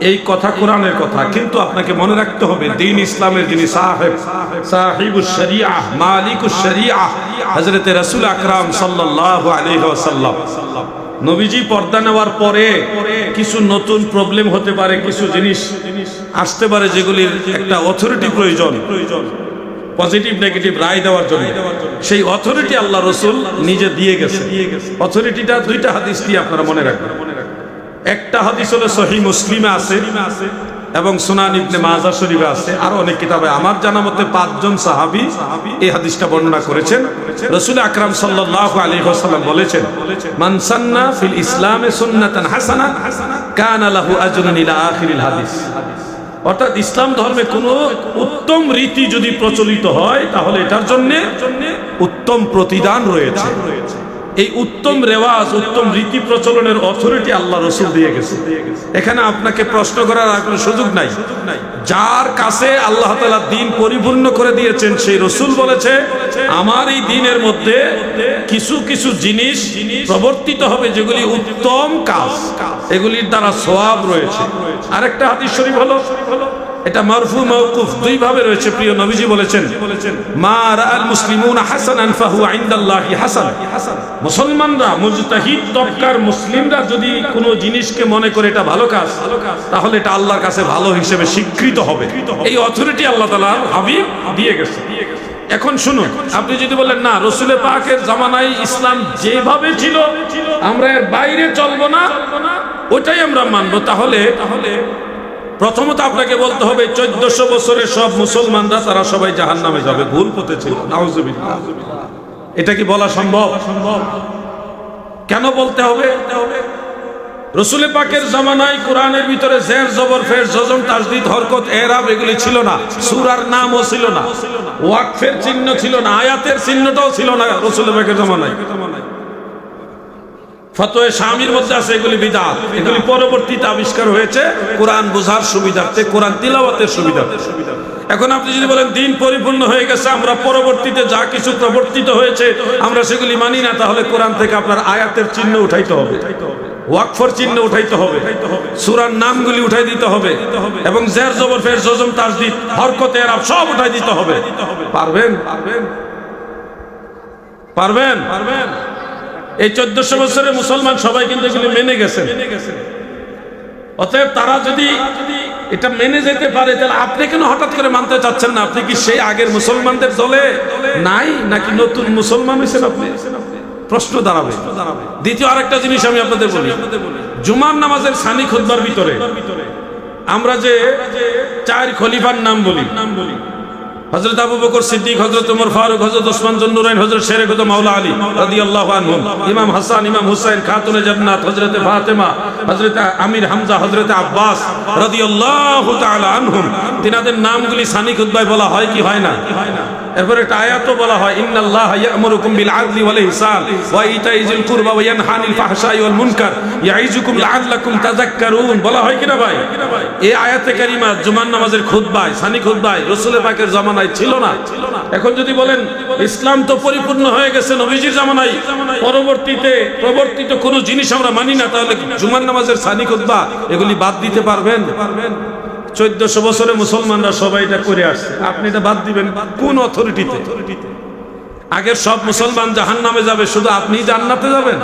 এই এর কথা কিন্তু আপনাকে মনে রাখতে হবে দিন ইসলামের যিনি সাহেব আকরাম নবীজি পর্দা নেওয়ার পরে কিছু নতুন প্রবলেম হতে পারে, কিছু জিনিস আসতে পারে যেগুলির একটা অথরিটি প্রয়োজন পজিটিভ নেগেটিভ রায় দেওয়ার জন্য। সেই অথরিটি আল্লাহ রসুল নিজে দিয়ে গেছে অথরিটিটা দুইটা হাদিস দিয়ে আপনারা মনে রাখবেন। একটা হাদিস হলো সহি মুসলিমে আছে এবং সুনান ইবনে মাজা শরীফে আছে। আর অনেক কিতাবে। আমার জানা মতে পাঁচজন সাহাবী এই হাদিসটা বর্ণনা করেছেন। রসুল আকরাম সাল্লাল্লাহু আলাইহি ওয়াসাল্লাম বলেছেন, মান সান্না ফিল ইসলামে সুন্নাতান হাসানা, কানা লাহু আজরুন ইলা আখিরিল হাদিস। অর্থাৎ ইসলাম ধর্মে কোনো উত্তম রীতি যদি প্রচলিত হয়, তাহলে এটার জন্য উত্তম প্রতিদান রয়েছে। এই উত্তম রেওয়াজ, উত্তম রীতি প্রচলনের অথরিটি আল্লাহ রসুল দিয়ে গেছে। এখানে আপনাকে প্রশ্ন করার আর কোনো সুযোগ নাই। যার কাছে আল্লাহ তালা দিন পরিপূর্ণ করে দিয়েছেন, সেই রসুল বলেছে, আমার এই দিনের মধ্যে কিছু কিছু জিনিস প্রবর্তিত হবে যেগুলি উত্তম কাজ। এগুলির দ্বারা সোয়াব রয়েছে। আরেকটা হাদিস শরীফ হলো এটা মারফু, মাওকুফ দুই ভাবে রয়েছে, প্রিয় নবীজি বলেছেন। মা রাআল মুসলিমুন হাসানান ফাহু ইনদাল্লাহি হাসান। মুসলমানরা, মুজতাহিদ তবকার মুসলিমরা যদি কোনো জিনিসকে মনে করে এটা ভালো কাজ, তাহলে এটা আল্লাহর কাছে ভালো হিসেবে স্বীকৃত হবে। এই অথরিটি আল্লাহ তাআলা হাবিব দিয়ে গেছে। এখন শুনুন, আপনি যদি বলেন, না, রসুলের পাকের জামানায় ইসলাম যেভাবে ছিল, আমরা এর বাইরে চলবো না, ওটাই আমরা মানবো তাহলে তাহলে প্রথমত আপনাকে বলতে হবে, চোদ্দশো বছরের সব মুসলমানরা, তারা সবাই জাহান নামে যাবে। ভুল পথে ছিল। এটা কি বলা সম্ভব? কেন বলতে হবে? রসুলে পাকের জামানায় কোরআনের ভিতরে জের, জবর, ফের, জজম, তাজদিদ, হরকত, এরাব এগুলি ছিল না। সুরার নামও ছিল না। ওয়াকফের চিহ্ন ছিল না। আয়াতের চিহ্নটাও ছিল না রসুলে পাকের জামানায়। ফতোয়ে স্বামীর মধ্যে আছে, এগুলি বিদাত। এগুলি পরবর্তীতে আবিষ্কার হয়েছে। কোরআন বোঝার সুবিধার্থে, কোরআন তিলাওয়াতের সুবিধার্থে। এখন আপনি যদি বলেন, দিন পরিপূর্ণ হয়ে গেছে, আমরা পরবর্তীতে যা কিছু প্রবর্তিত হয়েছে, আমরা সেগুলি মানি না, তাহলে কোরআন থেকে আপনার আয়াতের চিহ্ন উঠাইতে হবে। ওয়াকফর চিহ্ন উঠাইতে হবে। সুরার নামগুলি উঠাই দিতে হবে। এবং জের জবর, ফের জজম, তাজদিদ, হরকত, এরাব সব উঠাই দিতে হবে। পারবেন পারবেন? পারবেন? পারবেন? এই চোদ্দশো বছরের মুসলমান সবাই কিন্তু এগুলি মেনে গেছেন। অতএব তারা যদি এটা মেনে যেতে পারে, তাহলে আপনি কেন হঠাৎ করে মানতে চাচ্ছেন না? আপনি কি সেই আগের মুসলমানদের দলে নাই, নাকি নতুন মুসলমান হয়েছেন আপনি? প্রশ্ন দাঁড়াবে। দ্বিতীয় আরেকটা জিনিস আমি আপনাদের বলি। জুমার নামাজের সানি খুদ্বার ভিতরে আমরা যে চার খলিফার নাম বলি নাম বলি। হযরত আবু বকর সিদ্দিক, হযরত উমর ফারুক, হযরত ওসমান জন্নুরাইন হযরত শেরে কত মাওলা আলী রাদিয়াল্লাহু আনহুম ইমাম হাসান, ইমাম হুসাইন, খাতুনে জান্নাত, হযরত ফাতেমা, হযরত আমির হামজা, হযরত আব্বাস রাদিয়াল্লাহু তাআলা আনহুম। তিনাদের নামগুলি সানি খুতবায় বলা হয় কি হয় না? এরপর একটা আয়াতও বলা হয়, ইন্নাল্লাহা ইয়া'মুরুকুম বিল আদলি ওয়াল ইহসান ওয়া ইতাই যিল কুরবা ওয়া ইয়ানহা আনিল ফাহশাই ওয়াল মুনকার, ইয়াইজুকুম লাআল্লাকুম তাযাক্কারুন বলা হয় কিনা ভাই? এই আয়াতে কারিমা জুমার নামাজের খুতবায় সানি খুতবায় রাসূলের পাকের জামানায় ছিল না। এখন যদি বলেন, ইসলাম তো পরিপূর্ণ হয়ে গেছে নবীজির জামানায়, পরবর্তীতে প্রবর্তিত কোনো জিনিস আমরা মানি না তাহলে জুমার নামাজের সানি খুতবা এগুলি বাদ দিতে পারবেন পারবেন? চোদ্দশো বছরে মুসলমানরা সবাই এটা করে আসছে। আপনি এটা বাদ দিবেন কোন অথরিটিতে আগের সব মুসলমান জাহান নামে যাবে শুধু আপনি জান্নাতে যাবেন?